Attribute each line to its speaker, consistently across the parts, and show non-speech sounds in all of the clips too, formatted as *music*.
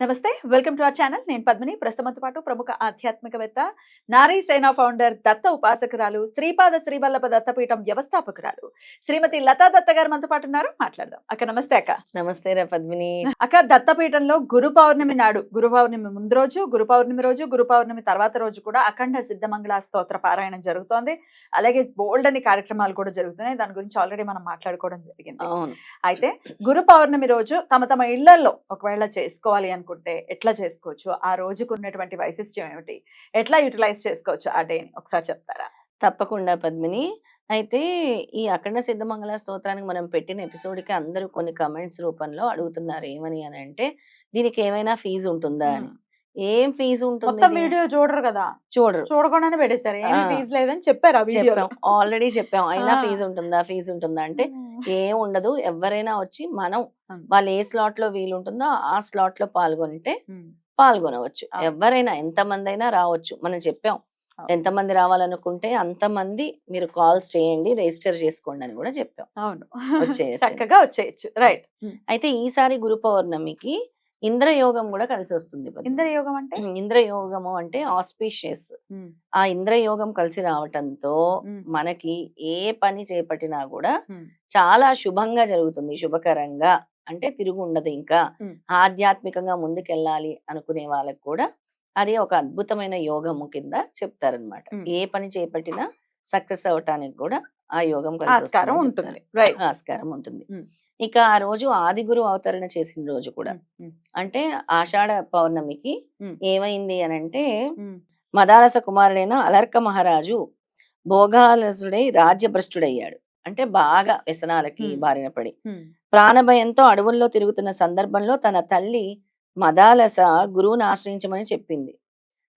Speaker 1: నమస్తే welcome to our channel. నేను పద్మిని. ప్రస్తుతంతో పాటు ప్రముఖ ఆధ్యాత్మికవేత్త నారీ సేనా ఫౌండర్ దత్త ఉపాసకురాలు శ్రీపాద శ్రీవల్లభ దత్తపీఠం వ్యవస్థాపకురాలు శ్రీమతి లతా దత్త గారు మనతో పాటు ఉన్నారు. మాట్లాడదాం. అక్క నమస్తే అక్క.
Speaker 2: నమస్తే రా పద్మిని.
Speaker 1: అక్క దత్తపీఠంలో గురు పౌర్ణమి నాడు గురు పౌర్ణమి ముందు రోజు గురు పౌర్ణమి రోజు గురు పౌర్ణమి తర్వాత రోజు కూడా అఖండ సిద్ధమంగళ స్తోత్ర పారాయణం జరుగుతోంది. అలాగే బోల్డ్ అని కార్యక్రమాలు కూడా జరుగుతున్నాయి. దాని గురించి ఆల్రెడీ మనం మాట్లాడుకోవడం జరిగింది. అయితే గురు పౌర్ణమి రోజు తమ తమ ఇళ్ళలో ఒకవేళ చేసుకోవాలి అనుకుంటే ఎట్లా చేసుకోవచ్చు? ఆ రోజుకు ఉన్నటువంటి వైశిష్ట్యం ఏమిటి? ఎట్లా యూటిలైజ్ చేసుకోవచ్చు? ఆ డేని ఒకసారి చెప్తారా?
Speaker 2: తప్పకుండా పద్మిని. అయితే ఈ అఖండ సిద్ధమంగళ స్తోత్రానికి మనం పెట్టిన ఎపిసోడ్కి అందరూ కొన్ని కమెంట్స్ రూపంలో అడుగుతున్నారు ఏమని అని అంటే దీనికి ఏమైనా ఫీజు ఉంటుందా? అని. ఏం ఫీజు ఉంటుంది
Speaker 1: మొత్తం వీడియో చూడరు కదా?
Speaker 2: చూడరు.
Speaker 1: చూడకుండానే పెట్టేశారు.
Speaker 2: ఆ.
Speaker 1: ఫీజు లేదని చెప్పారు
Speaker 2: చెప్పాం. ఆల్రెడీ చెప్పాం. అయినా. ఫీజు ఉంటుందా? ఫీజు ఉంటుందా? అంటే ఏం ఉండదు. ఎవరైనా వచ్చి మనం. వాళ్ళు ఏ స్లాట్లో వీలు ఉంటుందో ఆ స్లాట్లో పాల్గొంటే పాల్గొనవచ్చు. ఎవరైనా ఎంతమంది అయినా రావచ్చు. మనం చెప్పాం.
Speaker 1: ఆ.
Speaker 2: ఎంతమంది రావాలనుకుంటే అంతమంది మీరు కాల్స్ చేయండి రిజిస్టర్ చేసుకోండి అని కూడా చెప్పాం.
Speaker 1: అవును.
Speaker 2: వచ్చేయచ్చు.
Speaker 1: చక్కగా వచ్చేయచ్చు. రైట్
Speaker 2: అయితే ఈసారి గురు పౌర్ణమికి ఇంద్రయోగం కూడా కలిసి వస్తుంది.
Speaker 1: ఇంద్రయోగం అంటే?
Speaker 2: ఇంద్రయోగము అంటే ఆస్పీషియస్. ఆ ఇంద్రయోగం కలిసి రావటంతో మనకి ఏ పని చేపట్టినా కూడా చాలా శుభంగా జరుగుతుంది శుభకరంగా. అంటే తిరుగు ఉండదు ఇంకా. ఆధ్యాత్మికంగా ముందుకెళ్ళాలి అనుకునే వాళ్ళకి కూడా అది ఒక అద్భుతమైన యోగము కింద చెప్తారనమాట. ఏ పని చేపట్టినా సక్సెస్ అవటానికి కూడా ఆ యోగం
Speaker 1: ఆస్కారం ఉంటుంది. రైట్
Speaker 2: ఆస్కారం ఉంటుంది. ఇక ఆ రోజు ఆది గురు అవతరణ చేసిన రోజు కూడా అంటే ఆషాఢ పౌర్ణమికి. ఏమైంది అని అంటే మదాలస కుమారుడైన అలర్క మహారాజు భోగాలసుడై రాజ్యభ్రష్టుడయ్యాడు. అంటే బాగా వ్యసనాలకి. బారిన పడి. ప్రాణభయంతో అడవుల్లో తిరుగుతున్న సందర్భంలో తన తల్లి మదాలస గురువుని ఆశ్రయించమని చెప్పింది.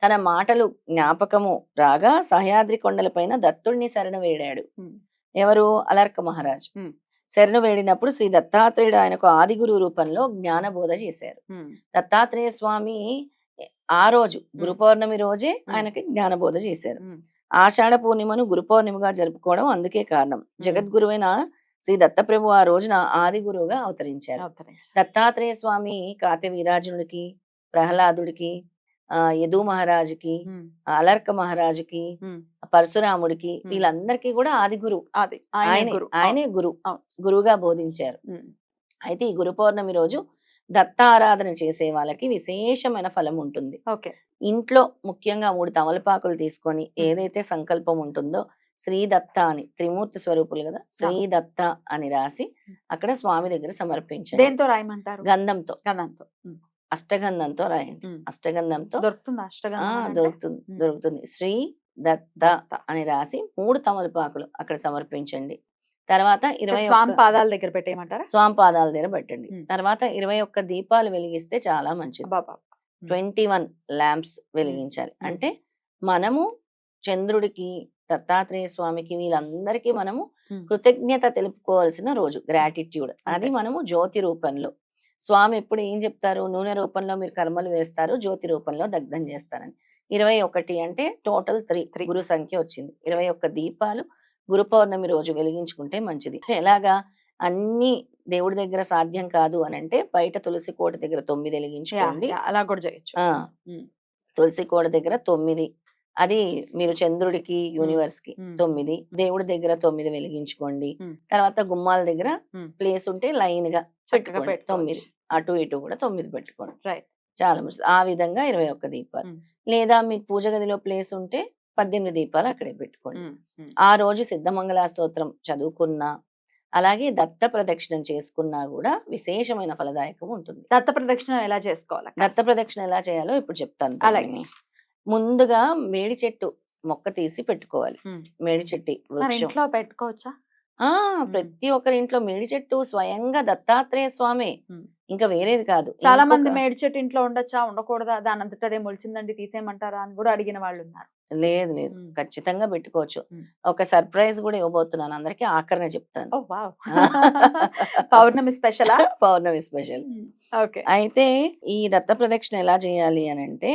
Speaker 2: తన మాటలు జ్ఞాపకము రాగా సహ్యాద్రి కొండలపైన దత్తుడిని శరణు వేడాడు. ఎవరు? అలర్క మహారాజు. శరణు వేడినప్పుడు శ్రీ దత్తాత్రేయుడు ఆయనకు ఆది గురువు రూపంలో జ్ఞానబోధ చేశారు. దత్తాత్రేయ స్వామి ఆ రోజు గురు పౌర్ణమి రోజే ఆయనకి జ్ఞానబోధ చేశారు. ఆషాఢ పూర్ణిమను గురు పౌర్ణిమగా జరుపుకోవడం అందుకే కారణం. జగద్గురువైన శ్రీ దత్తప్రభు ఆ రోజున ఆది గురువుగా అవతరించారు. దత్తాత్రేయ స్వామి కాత్య వీరాజునుడికి ప్రహ్లాదుడికి యదు మహారాజుకి అలర్క మహారాజుకి పరశురాముడికి. వీళ్ళందరికీ కూడా ఆది గురువు
Speaker 1: అది ఆయన
Speaker 2: ఆయనే
Speaker 1: గురు.
Speaker 2: గురువుగా బోధించారు. అయితే ఈ గురు పౌర్ణమి రోజు దత్త ఆరాధన చేసే వాళ్ళకి విశేషమైన ఫలం ఉంటుంది. ఇంట్లో ముఖ్యంగా మూడు తమలపాకులు తీసుకొని ఏదైతే సంకల్పం ఉంటుందో శ్రీ దత్త అని త్రిమూర్తి స్వరూపులు కదా శ్రీ దత్త అని రాసి అక్కడ స్వామి దగ్గర
Speaker 1: దేంతో రాయమంటారు?
Speaker 2: గంధంతో.
Speaker 1: గంధంతో.
Speaker 2: అష్టగంధంతో రాయండి. అష్టగంధంతో
Speaker 1: దొరుకుతుందా అష్టగంధం?
Speaker 2: దొరుకుతుంది. దొరుకుతుంది. శ్రీ దత్త అని రాసి మూడు తమలపాకులు అక్కడ సమర్పించండి. తర్వాత ఇరవై
Speaker 1: స్వామి పాదాల దగ్గర పెట్టేయమంటారా?
Speaker 2: స్వామి పాదాల దగ్గర పెట్టండి. తర్వాత ఇరవై ఒక్క దీపాలు వెలిగిస్తే చాలా మంచిది.
Speaker 1: బాబా
Speaker 2: ట్వంటీ వన్ ల్యాంప్స్ వెలిగించాలి. అంటే మనము చంద్రుడికి దత్తాత్రేయ స్వామికి వీళ్ళందరికీ మనము. కృతజ్ఞత తెలుపుకోవాల్సిన రోజు గ్రాటిట్యూడ్. అది. మనము జ్యోతి రూపంలో. స్వామి ఎప్పుడు ఏం చెప్తారు? నూనె రూపంలో మీరు కర్మలు వేస్తారు జ్యోతి రూపంలో దగ్ధం చేస్తారని. ఇరవై ఒకటి అంటే టోటల్ త్రీ
Speaker 1: Three.
Speaker 2: గురు సంఖ్య వచ్చింది. ఇరవై ఒక్క దీపాలు గురు పౌర్ణమి రోజు వెలిగించుకుంటే మంచిది. ఎలాగా? అన్ని దేవుడి దగ్గర సాధ్యం కాదు అని అంటే బయట తులసి కోట దగ్గర తొమ్మిది వెలిగించుకోండి.
Speaker 1: అలా కూడా చేయొచ్చు.
Speaker 2: తులసి కోట దగ్గర తొమ్మిది అది మీరు చంద్రుడికి
Speaker 1: యూనివర్స్కి.
Speaker 2: తొమ్మిది దేవుడి దగ్గర తొమ్మిది వెలిగించుకోండి. తర్వాత గుమ్మాల దగ్గర. ప్లేస్ ఉంటే
Speaker 1: లైన్గా
Speaker 2: పెట్టుకోండి. తొమ్మిది అటు ఇటు కూడా తొమ్మిది పెట్టుకోండి
Speaker 1: రైట్
Speaker 2: చాలా మంచిది ఆ విధంగా ఇరవై ఒక్క దీపాలు. లేదా మీకు పూజ గదిలో ప్లేస్ ఉంటే పద్దెనిమిది దీపాలు అక్కడే పెట్టుకోండి. ఆ రోజు సిద్ధమంగళ స్తోత్రం చదువుకున్నా అలాగే దత్త ప్రదక్షిణం చేసుకున్నా కూడా విశేషమైన ఫలదాయకం ఉంటుంది
Speaker 1: దత్త ప్రదక్షిణ ఎలా చేసుకోవాలి
Speaker 2: దత్త ప్రదక్షిణ ఎలా చేయాలో ఇప్పుడు చెప్తాను
Speaker 1: అలాగే.
Speaker 2: ముందుగా మేడి చెట్టు మొక్క తీసి పెట్టుకోవాలి. మేడి చెట్టు
Speaker 1: ఇంట్లో పెట్టుకోవచ్చా?
Speaker 2: ఆ! ప్రతి ఒక్కరి ఇంట్లో మేడి చెట్టు స్వయంగా దత్తాత్రేయ స్వామి. ఇంకా వేరేది కాదు.
Speaker 1: చాలా మంది మేడి చెట్టు ఇంట్లో ఉండొచ్చా? ఉండకూడదా? దాని అంతటా అదే మొలిచిందండి తీసేయమంటారా? అని కూడా అడిగిన వాళ్ళు ఉన్నారు
Speaker 2: లేదు. లేదు. ఖచ్చితంగా పెట్టుకోవచ్చు. ఒక సర్ప్రైజ్ కూడా ఇవ్వబోతున్నాను. అందరికి ఆఖరణ చెప్తాను. *laughs*
Speaker 1: పౌర్ణమి స్పెషలా?
Speaker 2: పౌర్ణమి స్పెషల్. అయితే ఈ దత్త ప్రదక్షిణ ఎలా చేయాలి అని అంటే.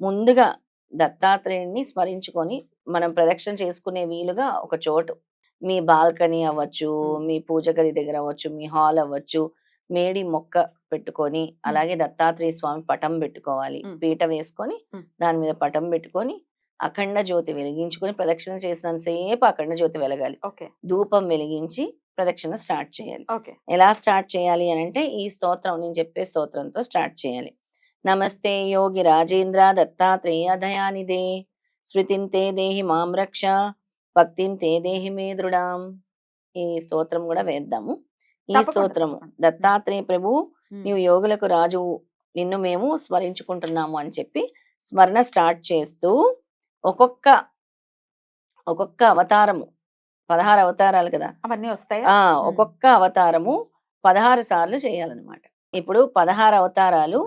Speaker 2: ముందుగా దత్తాత్రేయుడిని స్మరించుకొని మనం ప్రదక్షిణ చేసుకునే వీలుగా ఒక చోటు. మీ బాల్కనీ అవ్వచ్చు. మీ పూజ గది దగ్గర అవ్వచ్చు మీ హాల్ అవ్వచ్చు మేడి మొక్క పెట్టుకొని అలాగే దత్తాత్రేయ స్వామి పటం పెట్టుకోవాలి. పీట వేసుకొని. దాని మీద పటం పెట్టుకొని అఖండ జ్యోతి వెలిగించుకొని ప్రదక్షిణ చేసినంతసేపు అఖండ జ్యోతి వెలగాలి. ధూపం వెలిగించి ప్రదక్షిణ స్టార్ట్ చేయాలి. ఎలా స్టార్ట్ చేయాలి అని అంటే ఈ స్తోత్రం నేను చెప్పే స్తోత్రంతో స్టార్ట్ చేయాలి. నమస్తే యోగి రాజేంద్ర దత్తాత్రేయ దయానిదే స్మృతిం తే దేహి మాం రక్ష భక్తిం తే దేహి మే దృఢాం. ఈ స్తోత్రం కూడా వేద్దాము. ఈ స్తోత్రము. దత్తాత్రేయ ప్రభు నీవు యోగులకు రాజు నిన్ను మేము స్మరించుకుంటున్నాము అని చెప్పి స్మరణ స్టార్ట్ చేస్తూ ఒక్కొక్క ఒక్కొక్క అవతారము పదహారు అవతారాలు కదా?
Speaker 1: అవన్నీ వస్తాయా?
Speaker 2: ఆ ఒక్కొక్క అవతారము పదహారు సార్లు చేయాలన్నమాట. ఇప్పుడు పదహారు అవతారాలు.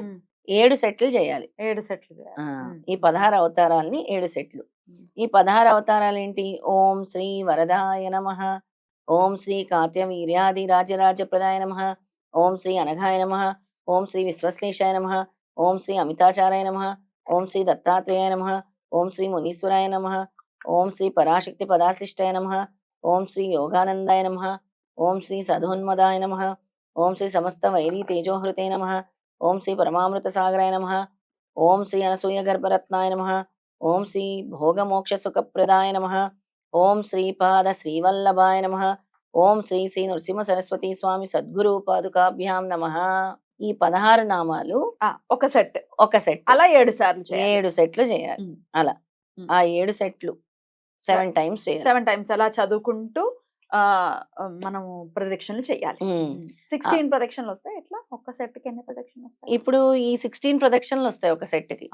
Speaker 2: ఏడు సెట్లు చేయాలి
Speaker 1: ఏడు సెట్లు.
Speaker 2: ఈ పదహారు అవతారాలని ఏడు సెట్లు. ఈ పదహారు అవతారాలు ఏంటి ఓం శ్రీ వరదాయ నమ ఓం శ్రీ కాత్య వీర్యాది రాజరాజ ప్రదాయ నమ ఓం శ్రీ అనఘాయ నమ ఓం శ్రీ విశ్వశ్లేషాయ నమ ఓం శ్రీ అమితాచారాయ నమ ఓం శ్రీ దత్తాత్రేయాయ నమ ఓం శ్రీ మునీశ్వరాయ నమ ఓం శ్రీ పరాశక్తి పదాశ్లిష్టాయ నమ ఓం శ్రీ యోగానందాయ నమ ఓం శ్రీ సదోన్మదాయ నమ ఓం శ్రీ సమస్త వైరీ తేజోహృతే నమ ఓం శ్రీ పరమామృత సాగరాయ నమ. ఓం శ్రీ అనసూయ గర్భరత్నాయ నమ. ఓం శ్రీ భోగమోక్ష సుఖప్రదాయ నమ. ఓం శ్రీపాద శ్రీవల్లభాయ నమ. ఓం శ్రీ శ్రీ నృసింహ సరస్వతి స్వామి సద్గురు పాదుకాభ్యాం నమ. ఈ పదహారు నామాలు
Speaker 1: ఆ, ఒక సెట్.
Speaker 2: ఒక సెట్.
Speaker 1: అలా ఏడు సార్లు
Speaker 2: ఏడు సెట్లు చేయాలి. అలా. ఆ ఏడు సెట్లు. సెవెన్ టైమ్స్
Speaker 1: సెవెన్ టైమ్స్ అలా చదువుకుంటూ ఆ మనము ప్రదక్షిణలు చేయాలి. సిక్స్టీన్ ప్రదక్షిణలు వస్తాయి. ఎట్లా? ఒక్క సెట్కి ఎన్ని ప్రదక్షిణలు వస్తాయి?
Speaker 2: ఇప్పుడు ఈ సిక్స్టీన్ ప్రదక్షిణలు వస్తాయి ఒక
Speaker 1: సెట్కి.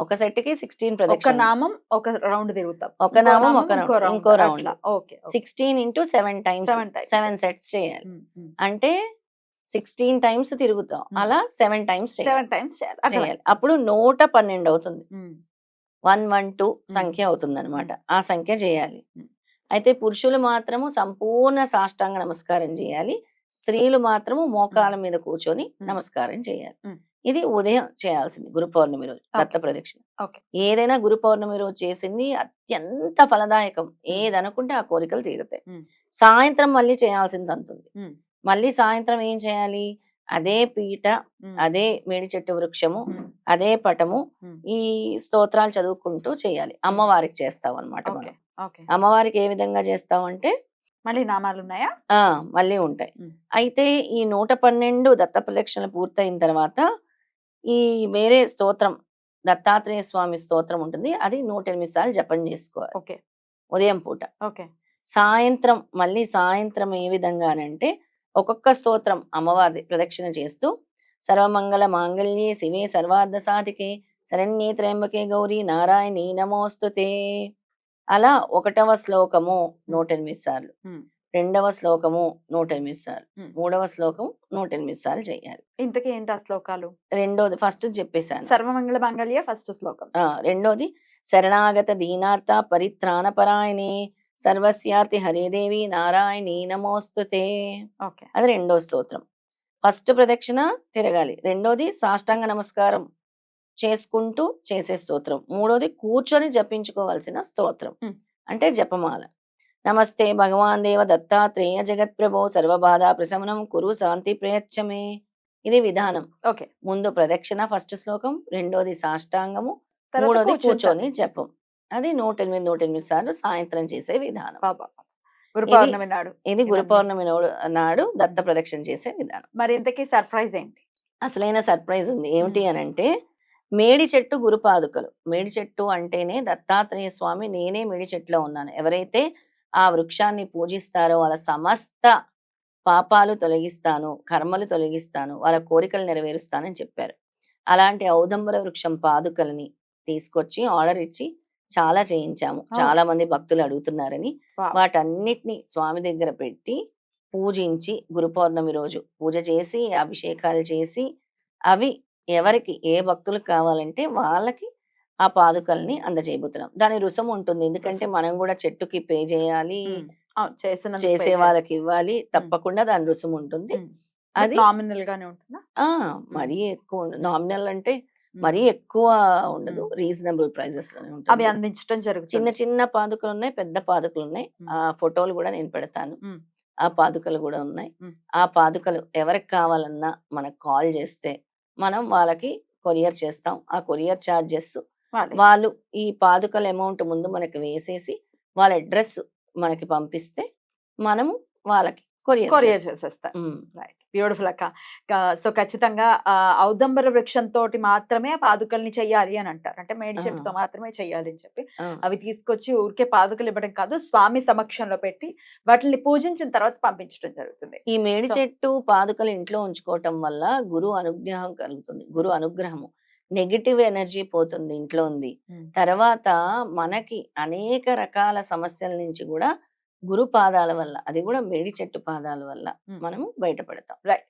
Speaker 2: ఒక సెట్కి సిక్స్టీన్
Speaker 1: ఒక
Speaker 2: ప్రదక్షిణ
Speaker 1: నామం ఒక రౌండ్ తిరుగుతాం.
Speaker 2: ఒక నామం ఒక round, ఇంకో round.
Speaker 1: Okay
Speaker 2: sixteen into seven times. Seven sets చేయాలి. అంటే సిక్స్టీన్ టైమ్స్ తిరుగుతాం. అలా సెవెన్ టైమ్స్
Speaker 1: సెవెన్ టైమ్స్ చేయాలి.
Speaker 2: అప్పుడు నూట పన్నెండు అవుతుంది. వన్ వన్ టూ సంఖ్య అవుతుంది అనమాట ఆ సంఖ్య చేయాలి. అయితే పురుషులు మాత్రము సంపూర్ణ సాష్టాంగ నమస్కారం చేయాలి. స్త్రీలు మాత్రము మోకాల మీద కూర్చొని. నమస్కారం చేయాలి. ఇది ఉదయం చేయాల్సింది గురు పౌర్ణమి రోజు దత్త ప్రదక్షిణ. ఏదైనా గురు పౌర్ణమి రోజు చేసింది అత్యంత ఫలదాయకం. ఏది అనుకుంటే ఆ కోరికలు తీరుతాయి. సాయంత్రం మళ్ళీ చేయాల్సింది అంతుంది. మళ్ళీ సాయంత్రం ఏం చేయాలి? అదే పీట అదే మేడి చెట్టు వృక్షము అదే పటము. ఈ స్తోత్రాలు చదువుకుంటూ చేయాలి. అమ్మవారికి చేస్తాం అనమాట మనం. అమ్మవారికి ఏ విధంగా చేస్తామంటే
Speaker 1: మళ్ళీ నామాలు ఉన్నాయా
Speaker 2: ఆ! మళ్ళీ ఉంటాయి. అయితే ఈ నూట పన్నెండు దత్త ప్రదక్షిణలు పూర్తయిన తర్వాత ఈ వేరే స్తోత్రం దత్తాత్రేయ స్వామి స్తోత్రం ఉంటుంది. అది నూట ఎనిమిది సార్లు జపం చేసుకోవాలి.
Speaker 1: ఓకే.
Speaker 2: ఉదయం పూట.
Speaker 1: ఓకే.
Speaker 2: సాయంత్రం మళ్ళీ సాయంత్రం ఏ విధంగా అంటే ఒక్కొక్క స్తోత్రం అమ్మవారి ప్రదక్షిణ చేస్తూ సర్వమంగళ మాంగళ్యే శివే సర్వార్థ సాధికే శరణ్యే త్రయంబకే గౌరీ నారాయణి నమోస్తుతే. అలా ఒకటవ శ్లోకము నూట ఎనిమిది సార్లు. రెండవ శ్లోకము నూట ఎనిమిది సార్లు. మూడవ శ్లోకం నూట ఎనిమిది సార్లు చేయాలి.
Speaker 1: ఇంతకీ ఏంటి ఆ శ్లోకాలు?
Speaker 2: రెండోది ఫస్ట్ చెప్పేశాను.
Speaker 1: సర్వమంగళ మంగళ్య ఫస్ట్ శ్లోకం.
Speaker 2: రెండోది శరణాగత దీనార్త పరిత్రాణ పరాయణే సర్వస్యార్తి హరేదేవి నారాయణి నమోస్తుతే.
Speaker 1: ఓకే.
Speaker 2: అది రెండో స్తోత్రం. ఫస్ట్ ప్రదక్షిణ తిరగాలి. రెండోది సాష్టాంగ నమస్కారం. చేసుకుంటూ చేసే స్తోత్రం. మూడోది కూర్చొని జపించుకోవాల్సిన స్తోత్రం. అంటే జపమాల. నమస్తే భగవాన్ దేవ దత్తాత్రేయ జగత్ ప్రభో సర్వబాధ ప్రశమనం కురు శాంతి ప్రయచ్చమే. ఇది విధానం.
Speaker 1: ఓకే.
Speaker 2: ముందు ప్రదక్షిణ ఫస్ట్ శ్లోకం రెండోది సాష్టాంగము మూడోది. కూర్చొని జపం. అది నూట ఎనిమిది నూట ఎనిమిది సార్లు సాయంత్రం చేసే విధానం.
Speaker 1: గురు పౌర్ణమి నాడు.
Speaker 2: ఇది గురు. పౌర్ణమి నోడు- దత్త ప్రదక్షిణ చేసే విధానం.
Speaker 1: మరి ఇంతకీ సర్ప్రైజ్ ఏంటి?
Speaker 2: అసలైన సర్ప్రైజ్ ఉంది. ఏమిటి. అని అంటే మేడి చెట్టు గురుపాదుకలు మేడి చెట్టు అంటేనే దత్తాత్రేయ స్వామి నేనే మేడి చెట్టులో ఉన్నాను. ఎవరైతే ఆ వృక్షాన్ని పూజిస్తారో వాళ్ళ సమస్త పాపాలు తొలగిస్తాను కర్మలు తొలగిస్తాను వాళ్ళ కోరికలు నెరవేరుస్తానని చెప్పారు. అలాంటి ఔదంబర వృక్షం పాదుకలని తీసుకొచ్చి ఆర్డర్ ఇచ్చి చాలా చేయించాము. చాలా మంది భక్తులు అడుగుతున్నారని. వాటన్నిటిని స్వామి దగ్గర పెట్టి పూజించి గురు పౌర్ణమి రోజు పూజ చేసి అభిషేకాలు చేసి అవి ఎవరికి ఏ భక్తులకు కావాలంటే వాళ్ళకి ఆ పాదుకల్ని అందజేయబోతున్నాం. దాని రుసుము ఉంటుంది. ఎందుకంటే మనం కూడా చెట్టుకి పే చేయాలి
Speaker 1: చేసిన
Speaker 2: చేసే వాళ్ళకి ఇవ్వాలి. తప్పకుండా దాని రుసుము ఉంటుంది. అది
Speaker 1: నామినల్ గానే ఉంటుందా?
Speaker 2: ఆ! మరీ ఎక్కువ నామినల్ అంటే మరీ ఎక్కువ ఉండదు. రీజనబుల్ ప్రైజెస్లోనే
Speaker 1: అవి
Speaker 2: ఉంటుంది.
Speaker 1: అందించడం
Speaker 2: చిన్న
Speaker 1: జరుగుతుంది.
Speaker 2: చిన్న పాదుకలు ఉన్నాయి పెద్ద పాదుకలు ఉన్నాయి. ఆ ఫోటోలు కూడా నేను పెడతాను. ఆ పాదుకలు కూడా ఉన్నాయి. ఆ పాదుకలు ఎవరికి కావాలన్నా మనకు కాల్ చేస్తే మనం వాళ్ళకి కొరియర్ చేస్తాం ఆ కొరియర్ చార్జెస్
Speaker 1: వాళ్ళే.
Speaker 2: ఈ పాదుకల అమౌంట్ ముందు మనకి వేసేసి వాళ్ళ అడ్రస్ మనకి పంపిస్తే మనము వాళ్ళకి కొరియర్
Speaker 1: కొరియర్ చేసేస్తారు
Speaker 2: మ్మ్.
Speaker 1: రైట్ బ్యూటిఫుల్ అక్క సో ఖచ్చితంగా ఔదంబర వృక్షం తోటి మాత్రమే పాదుకల్ని చెయ్యాలి అని అంటారు అంటే మేడి. చెట్టుతో మాత్రమే చెయ్యాలి అని చెప్పి. అవి తీసుకొచ్చి ఊరికే పాదుకలు ఇవ్వడం కాదు స్వామి సమక్షంలో పెట్టి వాటిని పూజించిన తర్వాత పంపించడం jరుగుతుంది
Speaker 2: ఈ మేడి చెట్టు పాదుకలు ఇంట్లో ఉంచుకోవటం వల్ల గురు అనుగ్రహం కలుగుతుంది గురు అనుగ్రహము నెగిటివ్ ఎనర్జీ పోతుంది ఇంట్లో ఉంది. తర్వాత మనకి అనేక రకాల సమస్యల నుంచి కూడా గురు పాదాల వల్ల అది కూడా మేడి చెట్టు పాదాల వల్ల. మనము బయటపడతాం
Speaker 1: రైట్